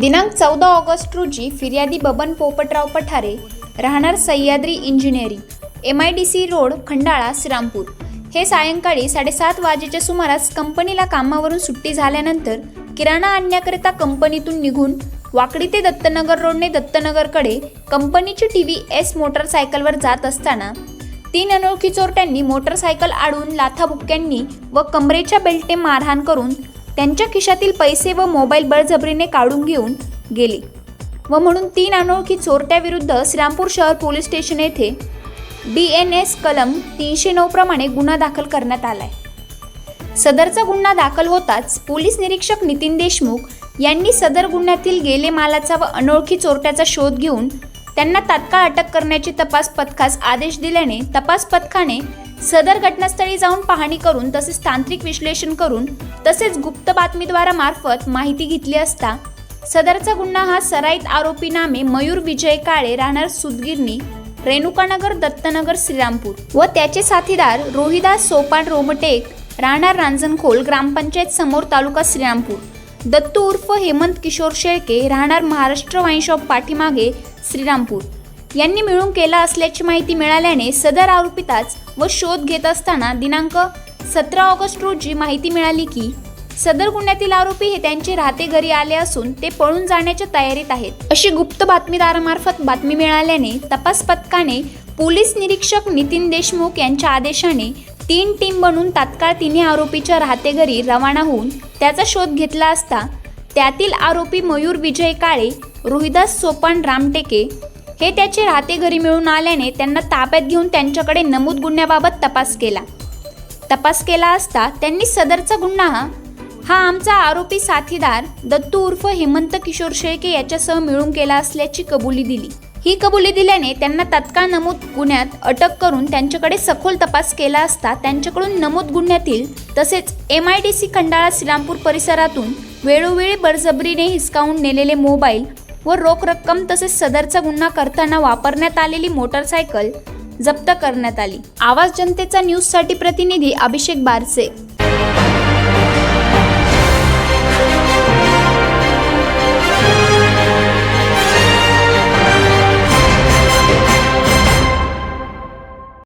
दिनांक चौदा ऑगस्ट रोजी फिर्यादी बबन पोपटराव पठारे राहणार Sahyadri engineering M I D C road Khandala Shrirampur. हे सायंकाळी साडेसात वाजेच्या सुमारास कंपनीला कामावरून सुट्टी झाल्यानंतर किराणा आणण्याकरिता कंपनीतून निघून वाकडी ते दत्तनगर रोडने दत्तनगरकडे कंपनीची टी व्ही एस मोटरसायकलवर जात असताना तीन अनोळखी चोरट्यांनी मोटरसायकल आडून लाथाबुक्क्यांनी व कमरेच्या बेल्टने मारहाण करून त्यांच्या खिशातील पैसे व मोबाईल बळजबरीने काढून घेऊन गेले व म्हणून तीन अनोळखी चोरट्याविरुद्ध श्रीरामपूर शहर पोलीस स्टेशन येथे डी एन एस कलम तीनशे नऊ प्रमाणे गुन्हा दाखल करण्यात आलाय. सदरचा गुन्हा दाखल होताच पोलीस निरीक्षक नितीन देशमुख यांनी सदर गुन्ह्यातील गेले मालाचा व अनोळखी चोरट्याचा शोध घेऊन त्यांना तात्काळ अटक करण्याची तपास पथकास आदेश दिल्याने तपास पथकाने सदर घटनास्थळी जाऊन पाहणी करून तसेच तांत्रिक विश्लेषण करून तसेच गुप्त बातमीद्वारा मार्फत माहिती घेतली असता सदरचा गुन्हा हा सराईत आरोपी नामे मयूर विजय काळे राहणार सुदगिरणी रेणुकानगर दत्तनगर श्रीरामपूर व त्याचे साथीदार रोहिदास सोपान रोमटेक राहणार रांजणखोल ग्रामपंचायत समोर तालुका श्रीरामपूर. दत्तू उर्फ हेमंत किशोर शेळके राहणार महाराष्ट्र वाईनशॉप पाठीमागे श्रीरामपूर. यांनी मिळून केला असल्याची माहिती मिळाल्याने सदर आरोपिताच व शोध घेत असताना दिनांक सतरा ऑगस्ट रोजी माहिती मिळाली की सदर गुन्ह्यातील आरोपी हे त्यांचे राहते घरी आले असून ते पळून जाण्याच्या तयारीत आहेत. अशी गुप्त बातमीदारामार्फत बातमी मिळाल्याने तपास पथकाने पोलीस निरीक्षक नितीन देशमुख यांच्या आदेशाने तीन टीम बनून तात्काळ तिन्ही आरोपीच्या राहते घरी रवाना होऊन त्याचा शोध घेतला असता त्यातील आरोपी मयूर विजय काळे रोहिदास सोपान रामटेके हे त्याचे राहते घरी मिळून आल्याने त्यांना ताब्यात घेऊन त्यांच्याकडे नमूद गुन्ह्याबाबत तपास केला. तपास केला असता त्यांनी सदरचा गुन्हा हा आमचा आरोपी साथीदार दत्तू उर्फ हेमंत किशोर शेळके याच्यासह मिळून केला असल्याची कबुली दिली. ही कबुली दिल्याने त्यांना तत्काळ नमूद गुन्ह्यात अटक करून त्यांच्याकडे सखोल तपास केला असता त्यांच्याकडून नमूद गुन्ह्यातील तसेच M I D C Khandala Shrirampur परिसरातून वेळोवेळी बळजबरीने हिसकावून नेलेले मोबाईल व रोख रक्कम तसेच सदरचा गुन्हा करताना वापरण्यात आलेली मोटरसायकल जप्त करण्यात आली. आवाज जनतेचा न्यूजसाठी प्रतिनिधी अभिषेक बारसे.